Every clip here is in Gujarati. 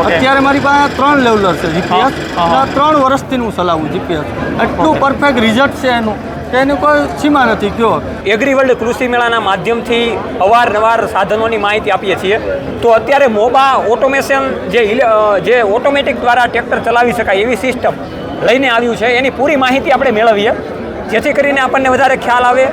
અત્યારે મારી પાસે ત્રણ લેવલર છે જીપીએસ. ત્રણ વર્ષથી હું ચલાવું જીપીએસ એટલું પરફેક્ટ રિઝલ્ટ છે એનું. તેની કોઈ સીમા નથી કયો? એગ્રી વર્લ્ડ કૃષિ મેળાના માધ્યમથી અવારનવાર સાધનોની માહિતી આપીએ છીએ. તો અત્યારે મોબા ઓટોમેશન જે જે ઓટોમેટિક દ્વારા ટ્રેક્ટર ચલાવી શકાય એવી સિસ્ટમ લઈને આવ્યું છે. એની પૂરી માહિતી આપણે મેળવીએ. જેથી કરીને આપણને વધારે ખ્યાલ આવે.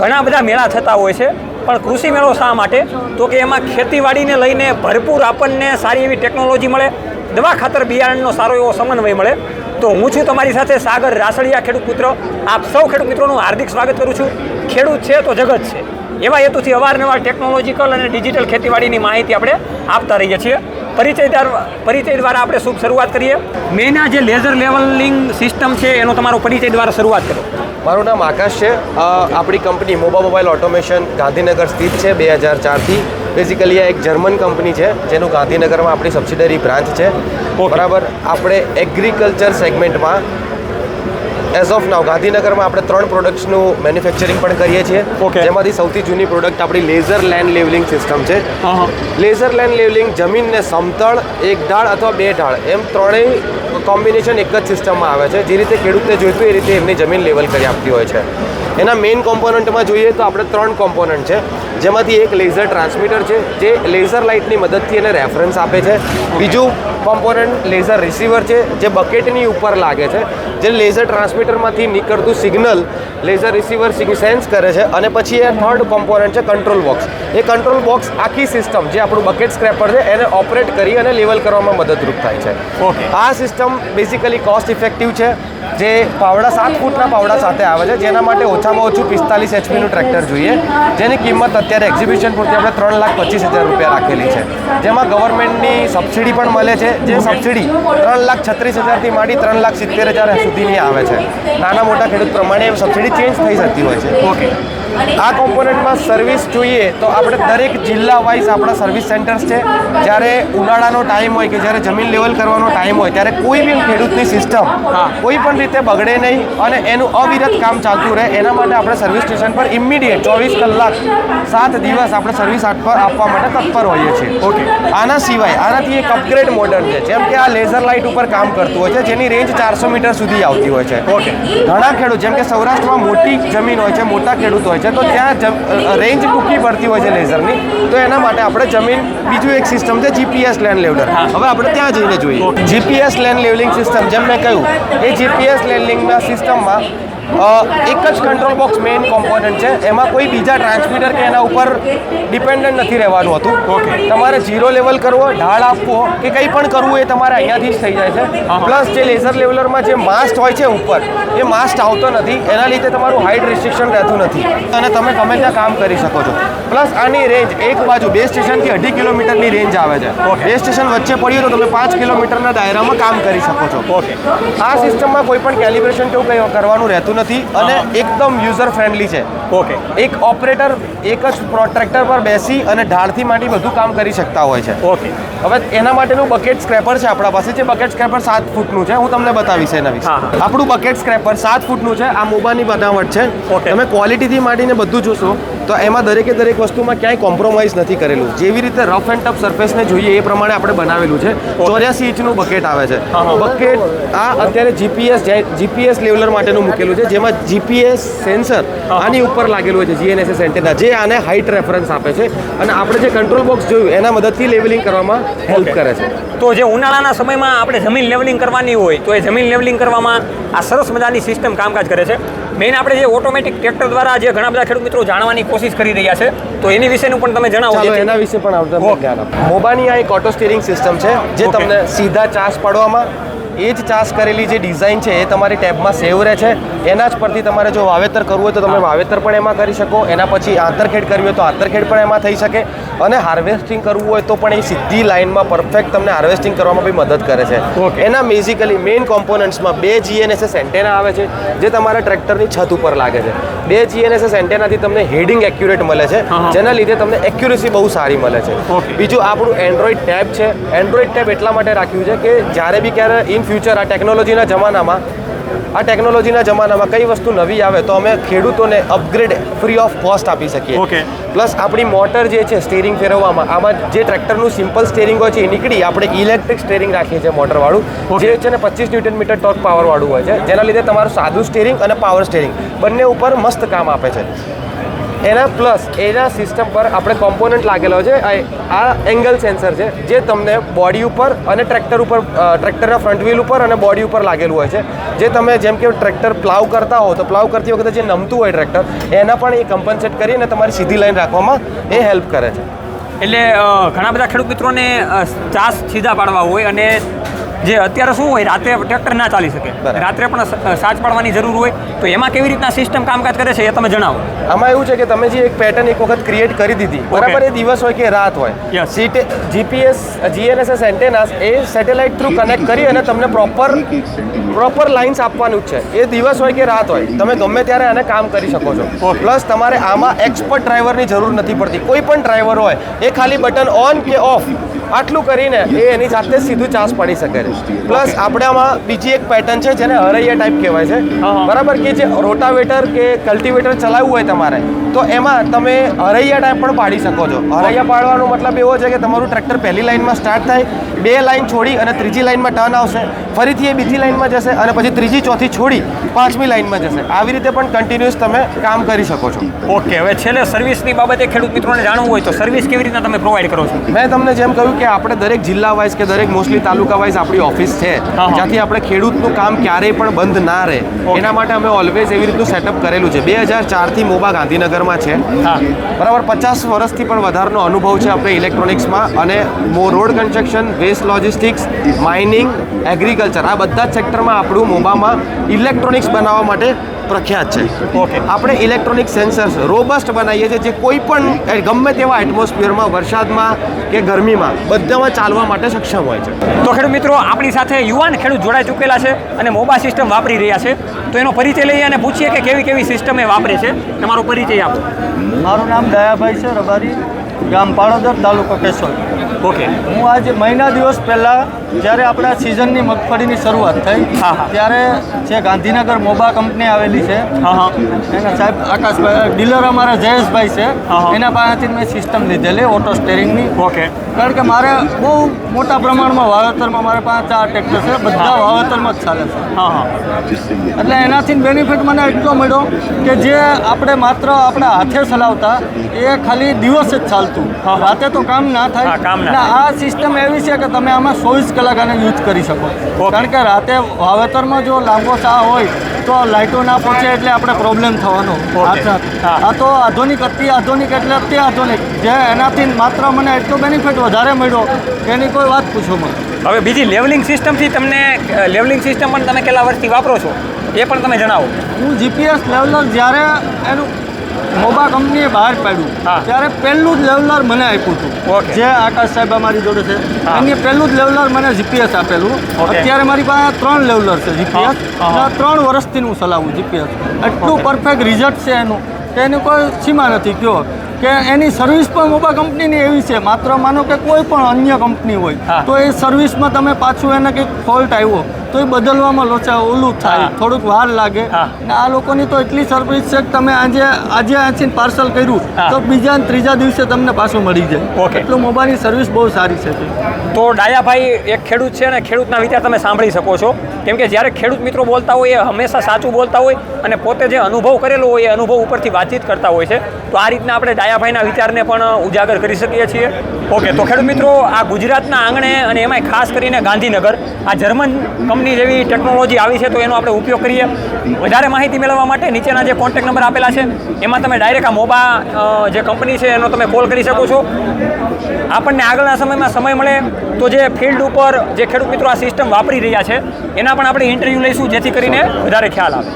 ઘણા બધા મેળા થતા હોય છે. પણ કૃષિ મેળો શા માટે? તો કે એમાં ખેતીવાડીને લઈને ભરપૂર આપણને સારી એવી ટેકનોલોજી મળે, દવા ખાતર બિયારણનો સારો એવો સમન્વય મળે. તો હું છું તમારી સાથે સાગર રાસડિયા ખેડૂત મિત્રો આપ સૌ ખેડૂત મિત્રોનું હાર્દિક સ્વાગત કરું છું. ખેડૂત છે તો જગત છે. એવા હેતુથી અવારનવાર ટેકનોલોજીકલ અને ડિજિટલ ખેતીવાડીની માહિતી આપણે આપતા રહીએ છીએ. પરિચય દ્વાર- પરિચય દ્વારા આપણે શુભ શરૂઆત કરીએ. મેઇન આ જે લેઝર લેવલિંગ સિસ્ટમ છે એનો તમારો પરિચય દ્વારા શરૂઆત કરો. મારું નામ આકાશ છે. આપણી કંપની મોબા મોબાઈલ ઓટોમેશન ગાંધીનગર સ્થિત છે બે હજાર ચારથી. બેઝિકલી આ એક જર્મન કંપની છે જેનું ગાંધીનગરમાં આપણી સબસિડરી બ્રાન્ચ છે. બરાબર. આપણે એગ્રીકલ્ચર સેગમેન્ટમાં એઝ ઓફ નાવ ગાંધીનગરમાં આપણે ત્રણ પ્રોડક્ટ્સનું મેન્યુફેક્ચરિંગ પણ કરીએ છીએ. જેમાંથી સૌથી જૂની પ્રોડક્ટ આપણી લેઝર લેન્ડ લેવલિંગ સિસ્ટમ છે. લેઝર લેન્ડ લેવલિંગ જમીનને સમતળ એક ઢાળ અથવા બે ઢાળ એમ ત્રણેય કોમ્બિનેશન એક જ સિસ્ટમમાં આવે છે. જે રીતે ખેડૂતને જોઈતું એ રીતે એમની જમીન લેવલ કરી આપતી હોય છે. એના મેઇન કોમ્પોનન્ટમાં જોઈએ તો આપણે ત્રણ કોમ્પોનન્ટ છે. જેમાંથી એક લેઝર ટ્રાન્સમીટર છે જે લેઝર લાઇટની મદદથી એને રેફરન્સ આપે છે. બીજું કોમ્પોનન્ટ લેઝર રિસીવર છે જે બકેટની ઉપર લાગે છે જે લેઝર ટ્રાન્સમીટરમાંથી નીકળતું સિગ્નલ લેઝર રિસીવર સેન્સ કરે છે. અને પછી એ થર્ડ કોમ્પોનન્ટ છે કંટ્રોલ બોક્સ એ કંટ્રોલ બોક્સ આખી સિસ્ટમ જે આપણું બકેટ સ્ક્રેપર છે એને ઓપરેટ કરી અને લેવલ કરવામાં મદદરૂપ થાય છે. આ સિસ્ટમ બેઝિકલી કોસ્ટ ઇફેક્ટિવ છે. જે પાવડા સાત ફૂટના પાવડા સાથે આવે છે, જેના માટે ઓછામાં ઓછું પિસ્તાલીસ એચપીનું ટ્રેક્ટર જોઈએ. જેની કિંમત અત્યારે એક્ઝિબિશન પૂરતી આપણે ત્રણ લાખ પચીસ હજાર રૂપિયા રાખેલી છે. જેમાં ગવર્મેન્ટની સબસિડી પણ મળે છે. જે સબસિડી ત્રણ લાખ છત્રીસ હજારથી માંડી ત્રણ લાખ સિત્તેર હજાર સુધીની આવે છે. નાના મોટા ખેડૂત પ્રમાણે સબસિડી ચેન્જ થઈ શકતી હોય છે. ઓકે આ કોમ્પોનન્ટમાં સર્વિસ જોઈએ તો આપણે દરેક જિલ્લા વાઇઝ આપણા સર્વિસ સેન્ટર્સ છે. જ્યારે ઉનાળાનો ટાઈમ હોય કે જ્યારે જમીન લેવલ કરવાનો ટાઈમ હોય ત્યારે કોઈ બી ખેડૂતની સિસ્ટમ કોઈ પણ રીતે બગડે નહીં અને એનું અવિરત કામ ચાલતું રહે. એના માટે આપણે સર્વિસ સ્ટેશન પર ઇમિડિયેટ ચોવીસ કલાક સાત દિવસ આપણે સર્વિસ આપવા આપવા માટે તત્પર હોઈએ છીએ. ઓકે. આના સિવાય આનાથી એક અપગ્રેડ મોડલ છે. જેમ કે આ લેઝર લાઇટ ઉપર કામ કરતું હોય છે જેની રેન્જ ચારસો મીટર સુધી આવતી હોય છે. ઓકે. ઘણા ખેડૂત જેમ કે સૌરાષ્ટ્રમાં મોટી જમીન હોય છે મોટા ખેડૂત હોય છે તો ત્યાં રેન્જ ટૂંકી પડતી હોય છે લેઝરની તો એના માટે આપણે જમીન બીજું એક સિસ્ટમ છે જીપીએસ લેન્ડ લેવલર હવે આપણે ત્યાં જઈને જોઈએ. જીપીએસ લેન્ડ લેવલિંગ સિસ્ટમ જેમ મેં કહ્યું એ જીપીએસ લેન્ડિંગના સિસ્ટમમાં એક જ કંટ્રોલ બોક્સ મેઇન કોમ્પોનન્ટ છે. એમાં કોઈ બીજા ટ્રાન્સમીટર કે એના ઉપર ડિપેન્ડન્ટ નથી રહેવાનું હતું. ઓકે તમારે ઝીરો લેવલ કરવો ઢાળ આપવો કે કંઈ પણ કરવું એ તમારે અહીંયાથી જ થઈ જાય છે. પ્લસ જે લેઝર લેવલરમાં જે માસ્ટ હોય છે ઉપર એ માસ્ટ આવતો નથી. એના લીધે તમારું હાઇટ રિસ્ટ્રિક્શન રહેતું નથી. અને તમે ગમે ત્યાં કામ કરી શકો છો. પ્લસ આની રેન્જ એક બાજુ બે સ્ટેશનથી અઢી કિલોમીટરની રેન્જ આવે છે. બે સ્ટેશન વચ્ચે પડ્યું તો તમે પાંચ કિલોમીટરના દાયરામાં કામ કરી શકો છો. ઓકે આ સિસ્ટમમાં કોઈ પણ કેલિબ્રેશન કેવું કંઈ કરવાનું રહેતું નથી અને એકદમ યુઝર ફ્રેન્ડલી છે. ઓકે એક ઓપરેટર એક જ ટ્રેક્ટર પર બેસી અને ઢાળથી માંડી બધું કામ કરી શકતા હોય છે. ઓકે હવે એના માટેનું બકેટ સ્ક્રેપર છે આપણા પાસે જે બકેટ સ્ક્રેપર સાત ફૂટનું છે. હું તમને બતાવીશ એના વિશે. આપણું બકેટ સ્ક્રેપર સાત ફૂટનું છે. આ મોબાની બનાવટ છે. તમે ક્વોલિટીથી માંડીને બધું જોશો. તો એમાં દરેકે દરેક વસ્તુમાં ક્યાંય કોમ્પ્રોમાઇઝ નથી કરેલું. જેવી રીતે રફ એન્ડ ટફ સરફેસને જોઈએ એ પ્રમાણે આપણે બનાવેલું છે. ચોર્યાસી ઇંચનું બકેટ આવે છે. બકેટ આ અત્યારે જીપીએસ જીપીએસ લેવલર માટેનું મૂકેલું છે જેમાં જીપીએસ સેન્સર આની ઉપર લાગેલું હોય છે જીએનએસએસ એન્ટેના જે આને હાઇટ રેફરન્સ આપે છે. અને આપણે જે કંટ્રોલ બોક્સ જોયું એના મદદથી લેવલિંગ કરવામાં હેલ્પ કરે છે. તો જે ઉનાળાના સમયમાં આપણે જમીન લેવલિંગ કરવાની હોય તો એ જમીન લેવલિંગ કરવામાં આ સરસ મજાની સિસ્ટમ કામકાજ કરે છે. મેઇન આપણે જે ઓટોમેટિક ટ્રેક્ટર દ્વારા જે ઘણા બધા ખેડૂત મિત્રો જાણવાની કોશિશ કરી રહ્યા છે. તો એની વિશેનું પણ તમે જણાવો ચાલો એના વિશે પણ Okay. ધ્યાન આપો. મોબાની આ એક ઓટો સ્ટીરિંગ સિસ્ટમ છે જે તમને સીધા ચાર્જ પાડવામાં એ જ ચાસ કરેલી જે ડિઝાઇન છે એ તમારી ટેબમાં સેવ રહે છે. એના જ પરથી તમારે જો વાવેતર કરવું હોય તો તમે વાવેતર પણ એમાં કરી શકો. એના પછી આંતરખેડ કરવી હોય તો આંતરખેડ પણ એમાં થઈ શકે. અને હાર્વેસ્ટિંગ કરવું હોય તો પણ એ સીધી લાઇનમાં પરફેક્ટ તમને હાર્વેસ્ટિંગ કરવામાં બી મદદ કરે છે. એના બેઝિકલી મેઇન કોમ્પોનન્ટ્સમાં બે જીએનએસએસ એન્ટેના આવે છે જે તમારા ટ્રેક્ટરની છત ઉપર લાગે છે. બે જીએનએસએસ એન્ટેનાથી તમને હેડિંગ એક્યુરેટ મળે છે. જેના લીધે તમને એક્યુરેસી બહુ સારી મળે છે. બીજું આપણું એન્ડ્રોઈડ ટેબ છે. એન્ડ્રોઈડ ટેબ એટલા માટે રાખ્યું છે કે જ્યારે બી ક્યારે ઇન ફ્યુચર આ ટેકનોલોજીના જમાનામાં આ ટેકનોલોજીના જમાનામાં કઈ વસ્તુ નવી આવે તો અમે ખેડૂતોને અપગ્રેડ ફ્રી ઓફ કોસ્ટ આપી શકીએ. ઓકે. પ્લસ આપણી મોટર જે છે સ્ટેરિંગ ફેરવવામાં આમાં જે ટ્રેક્ટરનું સિમ્પલ સ્ટેરિંગ હોય છે એ નીકળી આપણે ઇલેક્ટ્રિક સ્ટેરિંગ રાખીએ છીએ મોટરવાળું. જે છે ને પચીસ ન્યૂટન મીટર ટોર્ક પાવરવાળું હોય છે. જેના લીધે તમારું સાદું સ્ટેરિંગ અને પાવર સ્ટેરિંગ બંને ઉપર મસ્ત કામ આપે છે. એના પ્લસ એના સિસ્ટમ પર આપણે કોમ્પોનન્ટ લાગેલો છે. આ- એંગલ સેન્સર છે, જે તમને બોડી ઉપર અને ટ્રેક્ટર ઉપર ટ્રેક્ટરના ફ્રન્ટ વ્હીલ ઉપર અને બોડી ઉપર લાગેલું હોય છે. જે તમે જેમ કે ટ્રેક્ટર પ્લાવ કરતા હો, તો પ્લાવ કરતી વખતે જે નમતું હોય ટ્રેક્ટર એના પણ એ કમ્પન્સેટ કરીને તમારી સીધી લાઈન રાખવામાં એ હેલ્પ કરે છે. એટલે ઘણા બધા ખેડૂત મિત્રોને ચાસ સીધા પાડવા હોય અને જે અત્યારે શું હોય રાત્રે ટ્રેક્ટર ના ચાલી શકે. રાત્રે પણ સાચ પાડવાની જરૂર હોય તો એમાં કેવી રીતના સિસ્ટમ કામકાજ કરે છે એ તમે જણાવો. આમાં એવું છે કે તમે જે એક પેટર્ન એક વખત ક્રિએટ કરી દીધી બરાબર એ દિવસ હોય કે રાત હોય જીપીએસ જીએનએસએસ એન્ટેનાસ એ સેટેલાઇટ થ્રુ કનેક્ટ કરી અને તમને પ્રોપર પ્રોપર લાઇન્સ આપવાનું જ છે. એ દિવસ હોય કે રાત હોય તમે ગમે ત્યારે આને કામ કરી શકો છો. પ્લસ તમારે આમાં એક્સપર્ટ ડ્રાઈવરની જરૂર નથી પડતી. કોઈ પણ ડ્રાઈવર હોય એ ખાલી બટન ઓન કે ઓફ આટલું કરીને એ એની જાતે સીધું ચાર્જ પડી શકે છે. પ્લસ આપણે આમાં બીજી એક પેટર્ન છે જેને હરૈયા ટાઈપ કહેવાય છે. બરાબર? કે જે રોટાવેટર કે કલ્ટિવેટર ચલાવવું હોય તમારે તો એમાં તમે હરૈયા ટાઈપ પણ પાડી શકો છો. હરૈયા પાડવાનો મતલબ એવો છે કે તમારું ટ્રેક્ટર પહેલી લાઈનમાં સ્ટાર્ટ થાય બે લાઈન છોડી અને ત્રીજી લાઈનમાં ટર્ન આવશે. ફરીથી એ બીજી લાઈનમાં જશે અને પછી ત્રીજી ચોથી છોડી પાંચમી લાઈનમાં જશે. આવી રીતે પણ કન્ટિન્યુઅસ તમે કામ કરી શકો છો. ઓકે હવે છેલ્લે સર્વિસની બાબતે ખેડૂત મિત્રોને જાણવું હોય તો સર્વિસ કેવી રીતના તમે પ્રોવાઈડ કરો છો? મેં તમને જેમ કહ્યું કે આપણે દરેક જિલ્લા વાઇઝ કે દરેક મોસ્ટલી તાલુકા વાઇઝ આપણી ઓફિસ છે. જ્યાંથી આપણે ખેડૂતનું કામ ક્યારેય પણ બંધ ના રહે. એના માટે અમે ઓલવેઝ એવી રીતનું સેટઅપ કરેલું છે. બે હજાર ચારથી મોબા ગાંધીનગરમાં છે. બરાબર પચાસ વર્ષથી પણ વધારનો અનુભવ છે આપણે ઇલેક્ટ્રોનિક્સમાં અને road construction waste logistics mining agriculture આ બધા જ સેક્ટરમાં આપણું મોબામાં ઇલેક્ટ્રોનિક્સ બનાવવા માટે પ્રખ્યાત છે. ઓકે આપણે ઇલેક્ટ્રોનિક સેન્સર્સ રોબસ્ટ બનાવીએ છીએ જે કોઈ પણ ગમે તેવા એટમોસ્ફિયરમાં વરસાદમાં કે ગરમીમાં બધામાં ચાલવા માટે સક્ષમ હોય છે. તો ખેડૂત મિત્રો આપણી સાથે યુવાન ખેડૂત જોડાઈ ચૂકેલા છે અને મોબા સિસ્ટમ વાપરી રહ્યા છે. તો એનો પરિચય લઈએ અને પૂછીએ કે કેવી કેવી સિસ્ટમ એ વાપરે છે. તમારો પરિચય આપો. મારું નામ દયાભાઈ છે રબારી ગામ પાળોદર તાલુકો કેશોદ. ઓકે. હું આજે મહિના દિવસ પહેલાં જ્યારે આપણા સિઝનની મગફળીની શરૂઆત થઈ. ત્યારે જે ગાંધીનગર મોબા કંપની આવેલી છે હા હા. એના સાહેબ આકાશભાઈ ડીલર અમારા જયેશભાઈ છે. એના પાસેથી મેં સિસ્ટમ લીધેલી ઓટો સ્ટેરિંગની ઓકે. કારણ કે મારે બહુ મોટા પ્રમાણમાં વાવેતરમાં મારે પાસે ચાર ટ્રેક્ટર છે બધા વાવેતરમાં જ ચાલે છે. હા હા. એટલે એનાથી બેનિફિટ મને એટલો મળ્યો કે જે આપણે માત્ર આપણા હાથે ચલાવતા એ ખાલી દિવસ જ ચાલતું. રાતે તો કામ ના થાય. આ સિસ્ટમ એવી છે કે તમે આમાં ચોવીસ કલાક આને યુઝ કરી શકો. કારણ કે રાતે વાવેતરમાં જો લાંબો ચા હોય તો લાઇટો ના પહોંચે એટલે આપણે પ્રોબ્લેમ થવાનો. આ તો આધુનિક અતિ આધુનિક એટલે અતિ આધુનિક. જે એનાથી માત્ર મને એટલો બેનિફિટ વધારે મળ્યો એની કોઈ વાત પૂછો મને. હવે બીજી લેવલિંગ સિસ્ટમથી તમને લેવલિંગ સિસ્ટમ પણ તમે કેટલા વર્ષથી વાપરો છો? એ પણ તમે જણાવો. હું જીપીએસ લેવલર જ્યારે એનું મોબા કંપનીએ બહાર પાડ્યું. ત્યારે પહેલું જ લેવલર મને આપ્યું હતું. જે આકાશ સાહેબ અમારી જોડે છે. એમને પહેલું જ લેવલર મને જીપીએસ આપેલું. અત્યારે મારી પાસે ત્રણ લેવલર છે જીપીએસ. ત્રણ વર્ષથી હું ચલાવું જીપીએસ. એટલું પરફેક્ટ રિઝલ્ટ છે એનું. કે એની કોઈ સીમા નથી. કયો. કે એની સર્વિસ પણ મોબા કંપનીની એવી છે. માત્ર માનો કે કોઈ પણ અન્ય કંપની હોય તો એ સર્વિસમાં તમે પાછું એને કંઈક ફોલ્ટ આવ્યો. તો એ બદલવામાં લોચા ઓલું થાય થોડુંક વાર લાગે. ને આ લોકોની તો એટલી સર્વિસ છે કે તમે આજે આજે આથી પાર્સલ કર્યું તો બીજા ત્રીજા દિવસે તમને પાછું મળી જાય. ઓકે. એટલું મોબાઈલની સર્વિસ બહુ સારી છે તો. ડાયાભાઈ એક ખેડૂત છે અને ખેડૂતના વિચાર તમે સાંભળી શકો છો. કેમ કે જ્યારે ખેડૂત મિત્રો બોલતા હોય એ હંમેશા સાચું બોલતા હોય અને પોતે જે અનુભવ કરેલો હોય એ અનુભવ ઉપરથી વાતચીત કરતા હોય છે. તો આ રીતના આપણે ડાયાભાઈના વિચારને પણ ઉજાગર કરી શકીએ છીએ. ઓકે, તો ખેડૂત મિત્રો, આ ગુજરાતના આંગણે અને એમાંય ખાસ કરીને ગાંધીનગર, આ જર્મન કંપની જેવી ટેકનોલોજી આવી છે, તો એનો આપણે ઉપયોગ કરીએ. વધારે માહિતી મેળવવા માટે નીચેના જે કોન્ટેક્ટ નંબર આપેલા છે, એમાં તમે ડાયરેક્ટ આ મોબા જે કંપની છે, એનો તમે કોલ કરી શકો છો. આપણને આગળના સમયમાં સમય મળે, તો જે ફિલ્ડ ઉપર જે ખેડૂત મિત્રો આ સિસ્ટમ વાપરી રહ્યા છે, એના પણ આપણે ઇન્ટરવ્યૂ લઈશું, જેથી કરીને વધારે ખ્યાલ આવે.